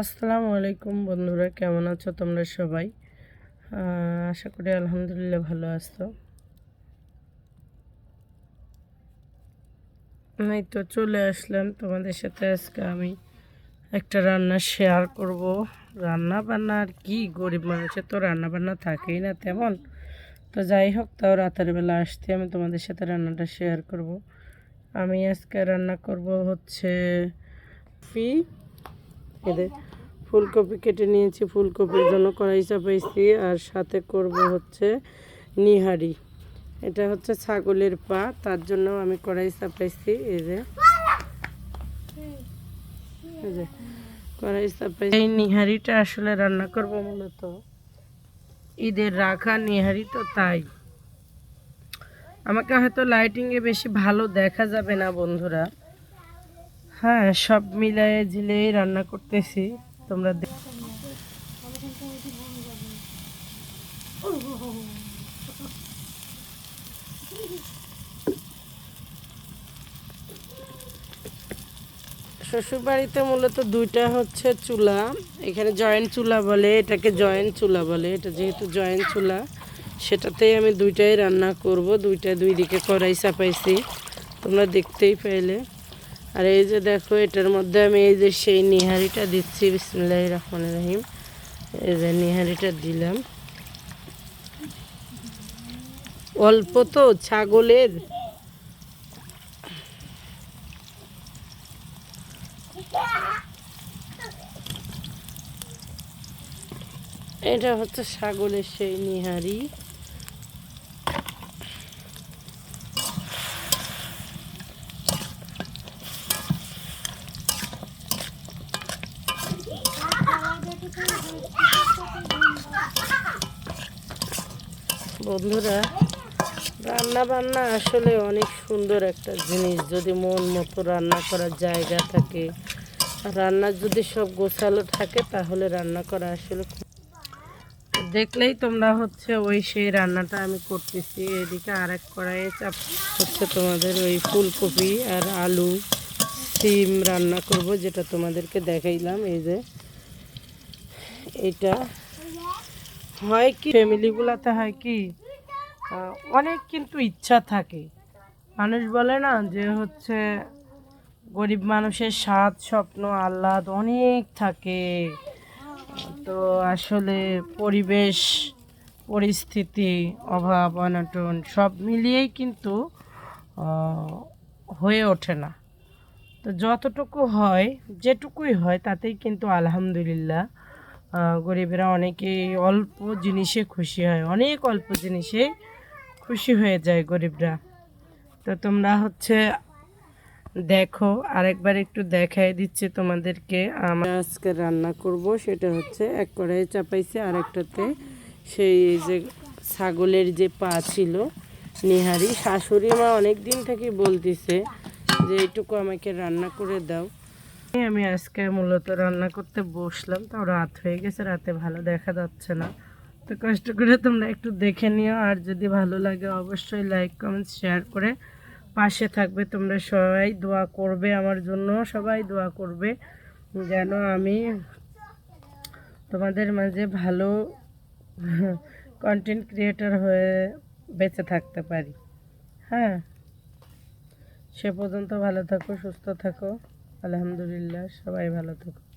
আসসালামু আলাইকুম বন্ধুরা, কেমন আছো তোমরা সবাই? আশা করি আলহামদুলিল্লাহ ভালো আছো। এই তো চলে আসলাম তোমাদের সাথে, আজকে আমি একটা রান্না শেয়ার করব। রান্না বান্না আর কি, গরিব মানুষের তো রান্না বান্না থাকেই না তেমন। তো যাই হোক, তাও রাতের বেলা আসতে আমি তোমাদের সাথে রান্নাটা শেয়ার করব। আমি আজকে রান্না করব হচ্ছে ফি এদের ফুলকপি কেটে নিয়েছি, ফুলকপির জন্য কড়াই চাপাইছি আর সাথে করব হচ্ছে নিহারি। এটা হচ্ছে ছাগলের পা, তার জন্য আমি কড়াই চাপাইছি, এই যে। কড়াই চাপাইছি। এই নিহারিটা আসলে রান্না করব মূলত। ঈদের রাখা নিহারি তো তাই। আমাকে হয়তো লাইটিংয়ে বেশি ভালো দেখা যাবে না, বন্ধুরা। হ্যাঁ সব মিলায়ে ঝিলেই রান্না করতেছি। তোমরা দেখ- শ্বশুর বাড়িতে মূলত দুইটা হচ্ছে চুলা। এখানে জয়েন্ট চুলা বলে, এটাকে জয়েন্ট চুলা বলে। এটা যেহেতু জয়েন্ট চুলা, সেটাতেই আমি দুইটাই রান্না করব, দুইটা দুই দিকে কড়াই চাপাইছি। তোমরা দেখতেই পাইলে আর এই যে দেখো, এটার মধ্যে আমি এই যে সেই নিহারিটা দিচ্ছি বিসমুল্লাহ রহমান রহিম। এই যে নিহারিটা দিলাম। অল্প তো, ছাগলের। এটা হচ্ছে ছাগলের সেই নিহারি। বন্ধুরা রান্না বান্না আসলে অনেক সুন্দর একটা জিনিস। যদি মন মতো রান্না করার জায়গা থাকে, আর রান্নার যদি সব গোছালো থাকে, তাহলে রান্না করা আসলে দেখলেই তোমরা হচ্ছে ওই সেই রান্নাটা আমি করতেছি। এদিকে আর এক কড়াইয়ে চাপ হচ্ছে তোমাদের ওই ফুলকপি আর আলু সিম রান্না করব, যেটা তোমাদেরকে দেখাইলাম। এই যে, এটা হয় কি? ফ্যামিলিগুলোতে হয় কি অনেক কিন্তু ইচ্ছা থাকে। মানুষ বলে না যে হচ্ছে গরিব মানুষের স্বাদ, স্বপ্ন, আহ্লাদ অনেক থাকে। তো আসলে পরিবেশ, পরিস্থিতি, অভাব, অনটন সব মিলিয়েই কিন্তু হয়ে ওঠে না। তো যতটুকু হয়, যেটুকুই হয়, তাতেই কিন্তু আলহামদুলিল্লাহ। গরিবেরা অনেকেই অল্প জিনিসে খুশি হয়, অনেক অল্প জিনিসে খুশি হয়ে যায় গরিবরা। তো তোমরা হচ্ছে দেখো, আরেকবার একটু দেখাই দিচ্ছে তোমাদেরকে। আমরা আজকে রান্না করব, সেটা হচ্ছে এক কড়াই চাপাইছে, আরেকটাতে সেই যে ছাগলের যে পা ছিল, নিহারি। শাশুড়ি মা অনেক দিন থেকে বলতিছে যে, এইটুকু আমাকে রান্না করে দাও। আমি আজকে মূলত রান্না করতে বসলাম তাও রাত হয়ে গেছে, রাতে ভালো দেখা যাচ্ছে না। তো কষ্ট করে তোমরা একটু দেখে নিও, আর যদি ভালো লাগে অবশ্যই লাইক কমেন্ট শেয়ার করে পাশে থাকবে। তোমরা সবাই দোয়া করবে আমার জন্য, সবাই দোয়া করবে যেন আমি তোমাদের মাঝে ভালো কন্টেন্ট ক্রিয়েটর হয়ে বেঁচে থাকতে পারি। হ্যাঁ সে পর্যন্ত ভালো থাকো, সুস্থ থাকো। আলহামদুলিল্লাহ সবাই ভালো থাকো